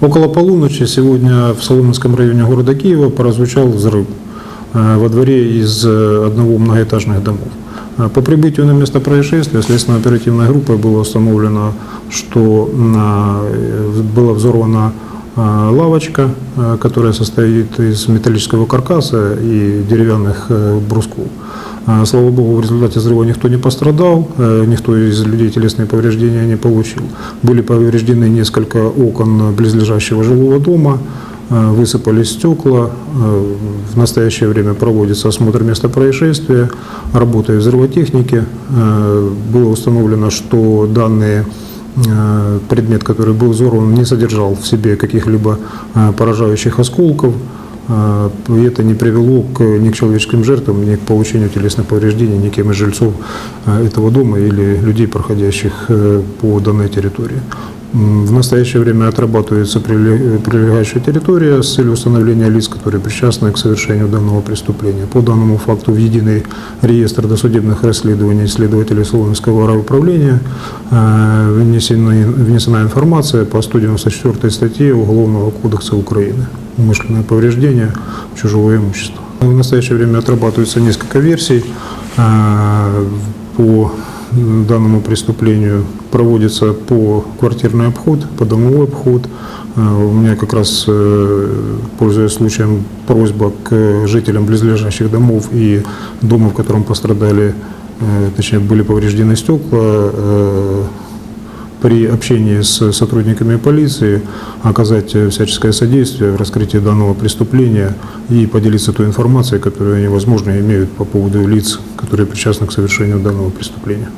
Около полуночи сегодня в Соломенском районе города Киева прозвучал взрыв э, во дворе из э, одного многоэтажных домов. Э, По прибытию на место происшествия следственно-оперативной группой было установлено, что была взорвана лавочка, которая состоит из металлического каркаса и деревянных брусков. А, Слава богу, в результате взрыва никто не пострадал, э, никто из людей телесные повреждения не получил. Были повреждены несколько окон близлежащего жилого дома, э, высыпались стекла. Э, В настоящее время проводится осмотр места происшествия, работает взрывотехники. Было установлено, что данные предмет, который был взорван, не содержал в себе каких-либо поражающих осколков. Э, И это не привело к, ни к человеческим жертвам, ни к получению телесных повреждений никем из жильцов э, этого дома или людей, проходящих э, по данной территории. В настоящее время отрабатывается приле- прилегающая территория с целью установления лиц, которые причастны к совершению данного преступления. По данному факту в единый реестр досудебных расследований следователей Соломенского райуправления э, внесена, внесена информация по 194 статье Уголовного кодекса Украины «Умышленное повреждение чужого имущества». В настоящее время отрабатывается несколько версий э, по данному преступлению. Проводится по квартирный обход, по домовой обход. Э, У меня как раз, э, пользуясь случаем, просьба к жителям близлежащих домов и дома, в котором пострадали, э, точнее, были повреждены стекла, при общении с сотрудниками полиции оказать э, всяческое содействие в раскрытии данного преступления и поделиться той информацией, которую они, возможно, имеют по поводу лиц, которые причастны к совершению данного преступления.